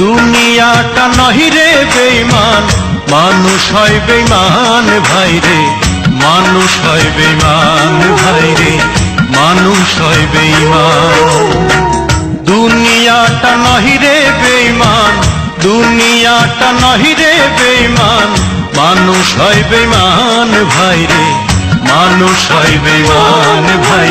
দুনিয়াটা নহি রে বেইমান মানুষ হয় বেইমান ভাই রে। মানুষ হয় বেইমান ভাই রে। মানুষ হয় বেইমান দুনিয়াটা নহি রে বেইমান দুনিয়াটা নহি রে বেইমান মানুষ হয় বেইমান ভাই রে। মানুষ হয় বেইমান ভাই